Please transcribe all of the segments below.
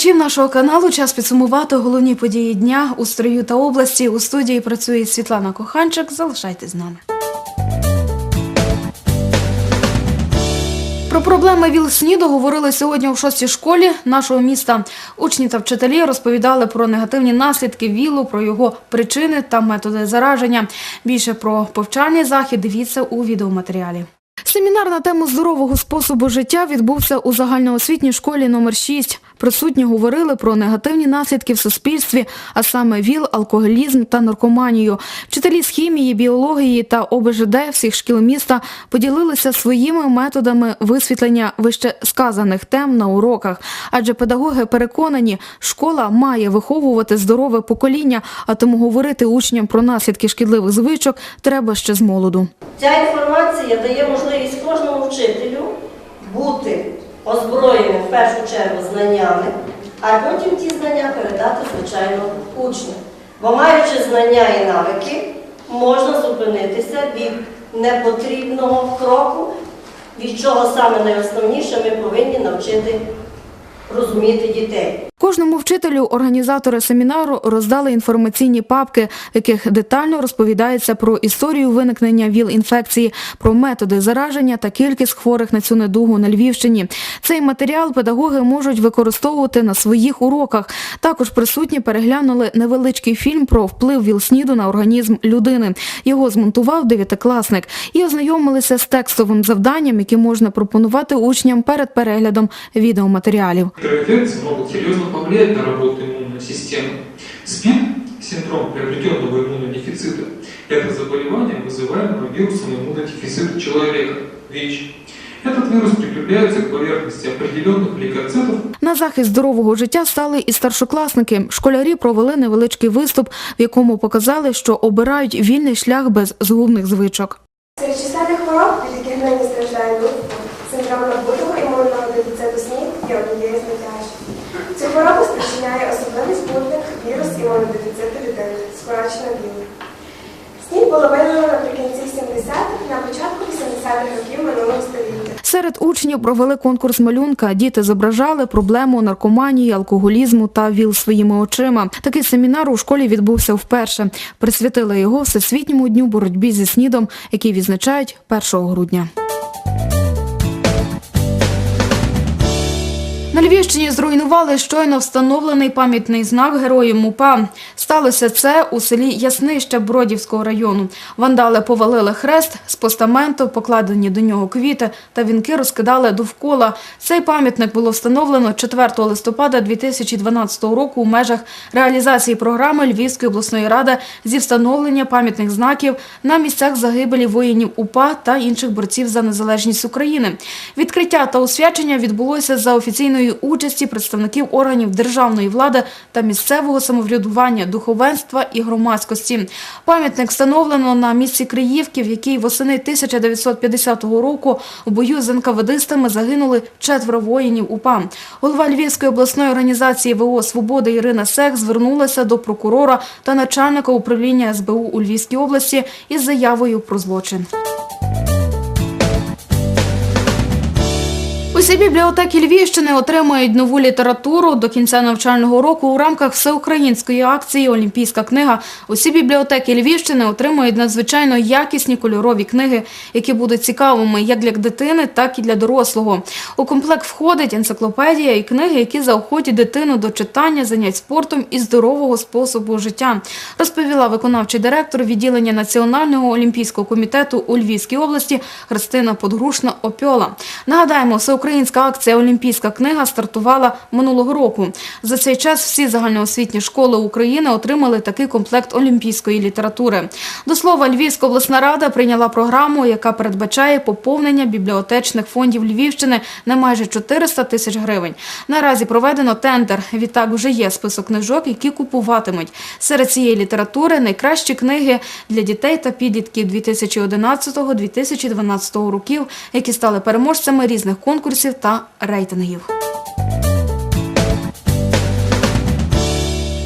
глядачів нашого каналу. Час підсумувати головні події дня у строю та області. У студії працює Світлана Коханчик. Залишайтесь з нами. Про проблеми ВІЛ-СНІДу говорили сьогодні у шостій школі нашого міста. Учні та вчителі розповідали про негативні наслідки ВІЛу, про його причини та методи зараження. Більше про повчальний захід дивіться у відеоматеріалі. Семінар на тему здорового способу життя відбувся у загальноосвітній школі номер 6. Присутні говорили про негативні наслідки в суспільстві, а саме ВІЛ, алкоголізм та наркоманію. Вчителі з хімії, біології та ОБЖД всіх шкіл міста поділилися своїми методами висвітлення вище сказаних тем на уроках. Адже педагоги переконані, школа має виховувати здорове покоління, а тому говорити учням про наслідки шкідливих звичок треба ще з молоду. Ця інформація дає можливість кожному вчителю бути озброєним в першу чергу знаннями, а потім ті знання передати, звичайно, учням. Бо маючи знання і навики, можна зупинитися від непотрібного кроку, від чого саме найосновніше ми повинні навчити розуміти дітей. Кожному вчителю організатори семінару роздали інформаційні папки, в яких детально розповідається про історію виникнення ВІЛ-інфекції, про методи зараження та кількість хворих на цю недугу на Львівщині. Цей матеріал педагоги можуть використовувати на своїх уроках. Також присутні переглянули невеличкий фільм про вплив ВІЛ-СНІДу на організм людини. Його змонтував дев'ятикласник і ознайомилися з текстовим завданням, яке можна пропонувати учням перед переглядом відеоматеріалів. Микроинфекции могут серьезно повлиять на работу иммунной системы. СПИД – синдром приобретенного иммунодефицита. Это заболевание, вызываемое вирусом иммунодефицита человека, ВИЧ. Этот вирус прикрепляется к поверхности определенных лейкоцитов На захист здорового життя стали і старшокласники. Школярі провели невеличкий виступ, в якому показали, що обирають вільний шлях без згубних звичок. Серед численних хвороб, від яких нині страждає людство, синдром набутого вірус імунодефіциту людини, скорочено ВІЛ. СНІД було виявлено наприкінці 70-х, на початку 80-х років минулого століття. Серед учнів провели конкурс малюнка. Діти зображали проблему наркоманії, алкоголізму та ВІЛ своїми очима. Такий семінар у школі відбувся вперше. Присвятили його Всесвітньому дню боротьбі зі СНІДом, який відзначають 1 грудня. На Львівщині зруйнували щойно встановлений пам'ятний знак героїв МУПА. Сталося це у селі Яснище Бродівського району. Вандали повалили хрест з постаменту, покладені до нього квіти та вінки розкидали довкола. Цей пам'ятник було встановлено 4 листопада 2012 року у межах реалізації програми Львівської обласної ради зі встановлення пам'ятних знаків на місцях загибелі воїнів УПА та інших борців за незалежність України. Відкриття та освячення відбулося за офіційної участі представників органів державної влади та місцевого самоврядування, духовенства і громадськості. Пам'ятник встановлено на місці Криївки, в якій восени 1950 року у бою з НКВДистами загинули четверо воїнів УПА. Голова Львівської обласної організації ВО «Свобода» Ірина Сех звернулася до прокурора та начальника управління СБУ у Львівській області із заявою про злочин. Усі бібліотеки Львівщини отримають нову літературу до кінця навчального року у рамках всеукраїнської акції Олімпійська книга. Усі бібліотеки Львівщини отримають надзвичайно якісні кольорові книги, які будуть цікавими як для дитини, так і для дорослого. У комплект входить енциклопедія і книги, які заохотять дитину до читання, занять спортом і здорового способу життя, розповіла виконавчий директор відділення Національного олімпійського комітету у Львівській області Христина Подгрушна Опьола. Нагадаємо, всеукраїнська акція Олімпійська книга стартувала минулого року. За цей час всі загальноосвітні школи України отримали такий комплект олімпійської літератури. До слова, Львівська обласна рада прийняла програму, яка передбачає поповнення бібліотечних фондів Львівщини на майже 400 тисяч гривень. Наразі проведено тендер. Відтак вже є список книжок, які купуватимуть. Серед цієї літератури найкращі книги для дітей та підлітків 2011-2012 років, які стали переможцями різних конкурсів та рейтингів.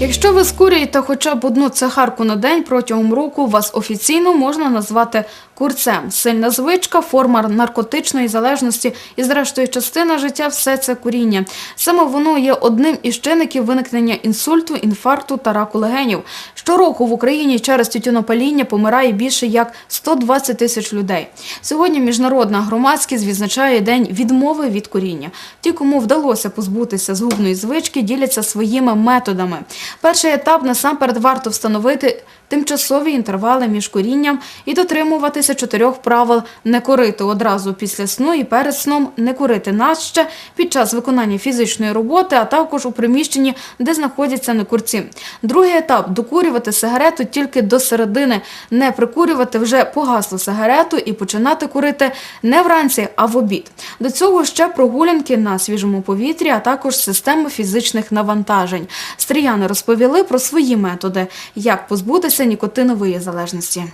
Якщо ви скурюєте хоча б одну цигарку на день протягом року, вас офіційно можна назвати курцем. Сильна звичка, форма наркотичної залежності і, зрештою, частина життя все це куріння. Саме воно є одним із чинників виникнення інсульту, інфаркту та раку легенів. Щороку в Україні через тютюнопаління помирає більше як 120 тисяч людей. Сьогодні міжнародна громадськість відзначає день відмови від куріння. Ті, кому вдалося позбутися згубної звички, діляться своїми методами. Перший етап насамперед варто встановити тимчасові інтервали між курінням і дотримуватися чотирьох правил не курити одразу після сну і перед сном, не курити наще під час виконання фізичної роботи, а також у приміщенні, де знаходяться некурці. Другий етап докурювати сигарету тільки до середини, не прикурювати вже погаслу сигарету і починати курити не вранці, а в обід. До цього ще прогулянки на свіжому повітрі, а також системи фізичних навантажень. Стріяни розповіли про свої методи, як позбутися нікотинової залежності.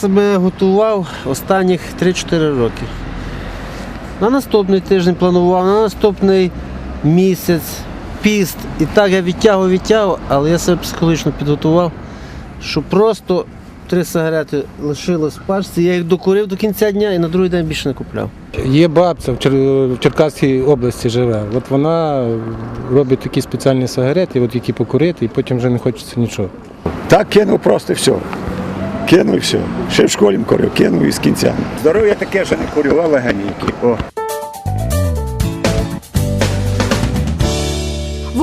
Себе готував останніх 3-4 роки. На наступний тиждень планував, на наступний місяць, піст. І так я відтягував, відтягував, але я себе психологічно підготував, що просто три сигарети лишилось в пачці. Я їх докурив до кінця дня і на другий день більше не купляв. Є бабця в, Чер- в Черкаській області живе. От вона робить такі спеціальні сигарети, от які покурити, і потім вже не хочеться нічого. Так кинув просто все. Кинув і все. Ще в школі курив, кинув і з кінця. Здоров'я таке, що не курю, а легенькі.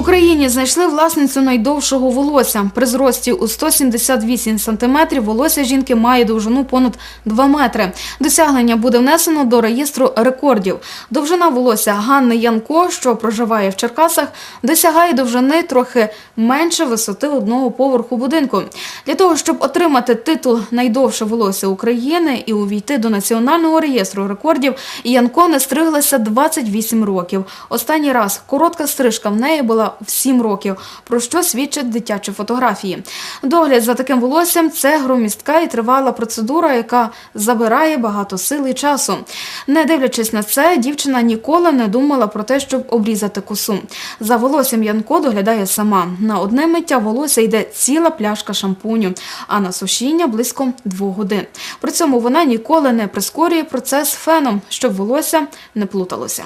Україні знайшли власницю найдовшого волосся. При зрості у 178 сантиметрів волосся жінки має довжину понад 2 метри. Досягнення буде внесено до реєстру рекордів. Довжина волосся Ганни Янко, що проживає в Черкасах, досягає довжини трохи менше висоти одного поверху будинку. Для того, щоб отримати титул найдовше волосся України і увійти до національного реєстру рекордів, Янко не стриглася 28 років. Останній раз коротка стрижка в неї була в 7 років, про що свідчать дитячі фотографії. Догляд за таким волоссям це громістка і тривала процедура, яка забирає багато сил і часу. Не дивлячись на це, дівчина ніколи не думала про те, щоб обрізати косу. За волоссям Янко доглядає сама. На одне миття волосся йде ціла пляшка шампуню, а на сушіння близько двох годин. При цьому вона ніколи не прискорює процес феном, щоб волосся не плуталося.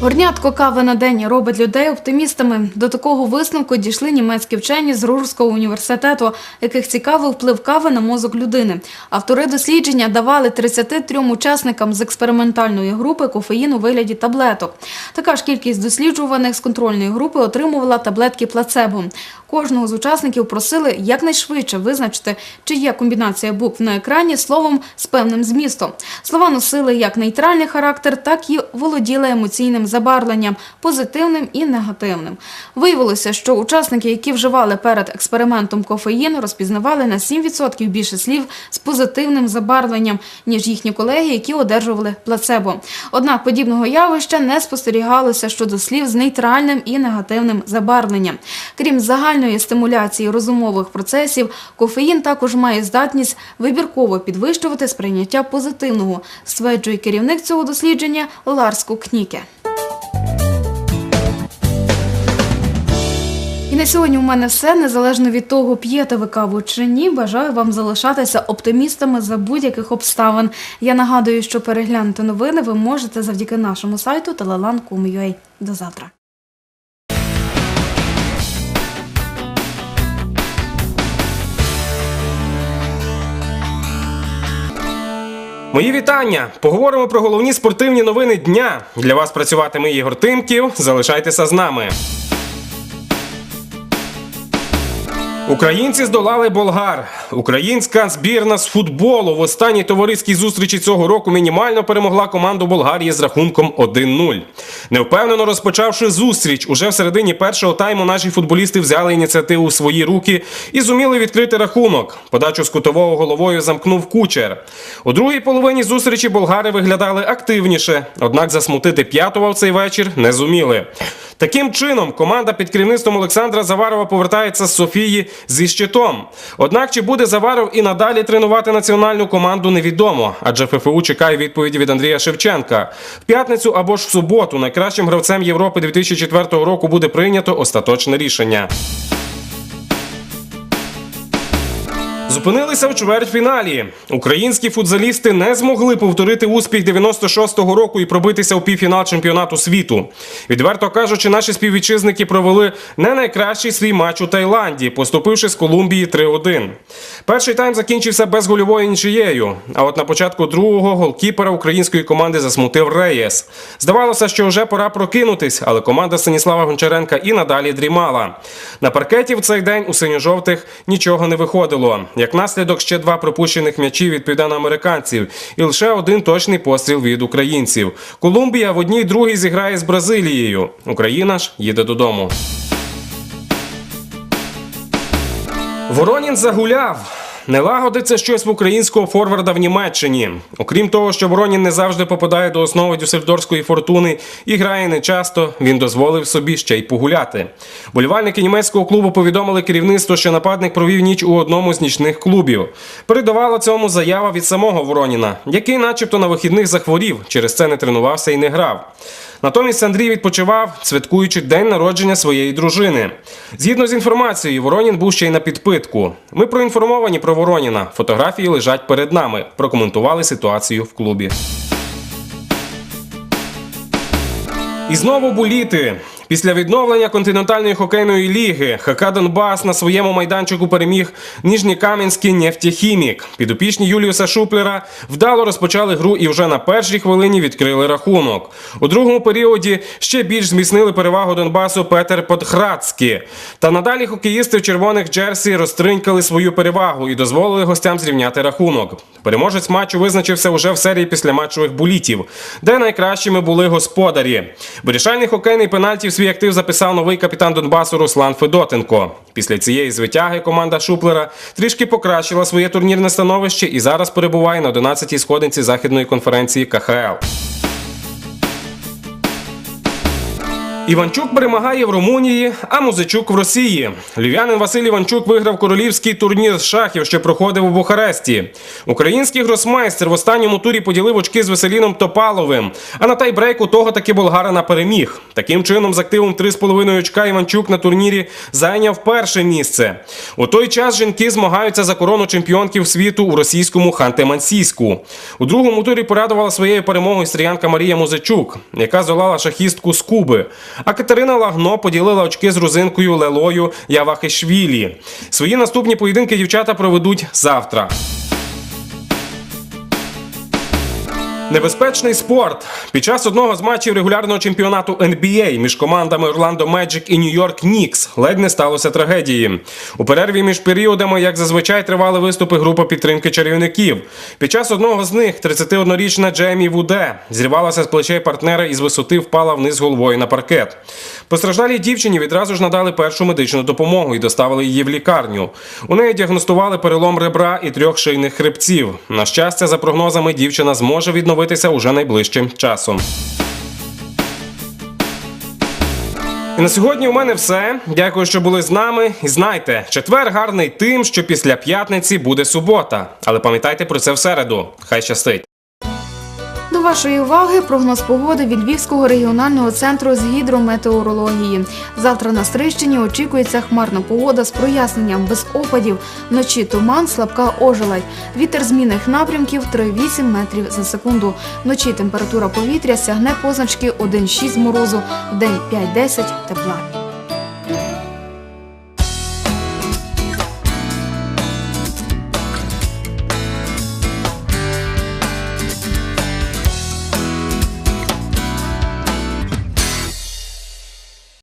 Горнятко кави на день робить людей оптимістами. До такого висновку дійшли німецькі вчені з Рурського університету, яких цікавив вплив кави на мозок людини. Автори дослідження давали 33 учасникам з експериментальної групи кофеїн у вигляді таблеток. Така ж кількість досліджуваних з контрольної групи отримувала таблетки плацебо. Кожного з учасників просили якнайшвидше визначити, чи є комбінація букв на екрані словом з певним змістом. Слова носили як нейтральний характер, так і володіли емоційним забарвленням, позитивним і негативним. Виявилося, що учасники, які вживали перед експериментом кофеїн, розпізнавали на 7% більше слів з позитивним забарвленням, ніж їхні колеги, які одержували плацебо. Однак подібного явища не спостерігалося щодо слів з нейтральним і негативним забарвленням. Крім загальної стимуляції розумових процесів, кофеїн також має здатність вибірково підвищувати сприйняття позитивного, стверджує керівник цього дослідження Ларс Кукніке. На сьогодні у мене все. Незалежно від того, п'єте ви каву чи ні. Бажаю вам залишатися оптимістами за будь-яких обставин. Я нагадую, що переглянути новини ви можете завдяки нашому сайту telelan.com.ua. До завтра. Мої вітання! Поговоримо про головні спортивні новини дня. Для вас працюватиме Ігор Тимків. Залишайтеся з нами. Українці здолали болгар. Українська збірна з футболу в останній товариській зустрічі цього року мінімально перемогла команду Болгарії з рахунком 1-0. Невпевнено розпочавши зустріч, уже в середині першого тайму наші футболісти взяли ініціативу в свої руки і зуміли відкрити рахунок. Подачу з кутового головою замкнув кучер. У другій половині зустрічі болгари виглядали активніше, однак засмутити п'ятого в цей вечір не зуміли. Таким чином, команда під керівництвом Олександра Заварова повертається з Софії зі щитом. Однак, чи буде Заваров і надалі тренувати національну команду, невідомо, адже ФФУ чекає відповіді від Андрія Шевченка. В п'ятницю або ж в суботу найкращим гравцем Європи 2004 року буде прийнято остаточне рішення. Зупинилися в чвертьфіналі. Українські футзалісти не змогли повторити успіх 96-го року і пробитися у півфінал чемпіонату світу. Відверто кажучи, наші співвітчизники провели не найкращий свій матч у Таїланді, поступивши з Колумбії 3-1. Перший тайм закінчився безгольовою нічиєю. А от на початку другого голкіпера української команди засмутив Реєс. Здавалося, що вже пора прокинутись, але команда Станіслава Гончаренка і надалі дрімала. На паркеті в цей день у синьо-жовтих нічого не виходило. Як наслідок, ще два пропущених м'ячі від південноамериканців і лише один точний постріл від українців. Колумбія в одній другій зіграє з Бразилією. Україна ж їде додому. Воронін загуляв. Не лагодиться щось в українського форварда в Німеччині. Окрім того, що Воронін не завжди попадає до основи дюссельдорфської фортуни і грає нечасто, він дозволив собі ще й погуляти. Болівальники німецького клубу повідомили керівництво, що нападник провів ніч у одному з нічних клубів. Передавала цьому заява від самого Вороніна, який, начебто, на вихідних захворів, через це не тренувався і не грав. Натомість Андрій відпочивав, святкуючи день народження своєї дружини. Згідно з інформацією, Воронін був ще й на підпитку. Ми проінформовані про Вороніна. Фотографії лежать перед нами. Прокоментували ситуацію в клубі. І знову буліти. Після відновлення континентальної хокейної ліги ХК Донбас на своєму майданчику переміг Ніжнікам'янський нефтехімік. Підопічні Юліуса Шуплера вдало розпочали гру і вже на першій хвилині відкрили рахунок. У другому періоді ще більш зміцнили перевагу Донбасу Петер Подхрацький. Та надалі хокеїсти в червоних джерсі розтринькали свою перевагу і дозволили гостям зрівняти рахунок. Переможець матчу визначився уже в серії післяматчевих булітів, де найкращими були господарі. Вирішальний хокейний пенальті в свій актив записав новий капітан Донбасу Руслан Федотенко. Після цієї звитяги команда Шуплера трішки покращила своє турнірне становище і зараз перебуває на 11-й сходинці західної конференції КХЛ. Іванчук перемагає в Румунії, а Музичук в Росії. Львів'янин Василь Іванчук виграв королівський турнір з шахів, що проходив у Бухаресті. Український гросмейстер в останньому турі поділив очки з Веселіном Топаловим, а на тайбрейку того таки болгарина переміг. Таким чином, з активом 3,5 очка Іванчук на турнірі зайняв перше місце. У той час жінки змагаються за корону чемпіонків світу у російському Ханте-Мансійську. У другому турі порадувала своєю перемогою стріянка Марія Музичук, яка здолала шахістку з Куби. А Катерина Лагно поділила очки з грузинкою Лелою Явахишвілі. Свої наступні поєдинки дівчата проведуть завтра. Небезпечний спорт. Під час одного з матчів регулярного чемпіонату NBA між командами Орландо Меджик і Нью-Йорк Нікс ледь не сталося трагедії. У перерві між періодами, як зазвичай, тривали виступи групи підтримки чарівників. Під час одного з них 31-річна Джеймі Вуде зірвалася з плечей партнера і з висоти впала вниз головою на паркет. Постраждалій дівчині відразу ж надали першу медичну допомогу і доставили її в лікарню. У неї діагностували перелом ребра і трьох шийних хребців. На щастя, за прогнозами, дівчина зможе відновитися уже найближчим часом. І на сьогодні у мене все. Дякую, що були з нами. І знайте, четвер гарний тим, що після п'ятниці буде субота. Але пам'ятайте про це в середу. Хай щастить. Вашої уваги прогноз погоди від Львівського регіонального центру з гідрометеорології. Завтра на Стрищині очікується хмарна погода з проясненням без опадів. Вночі туман, слабка ожеледь. Вітер змінних напрямків 3,8 метрів за секунду. Вночі температура повітря сягне позначки 1,6 морозу, в день 5-10 тепла.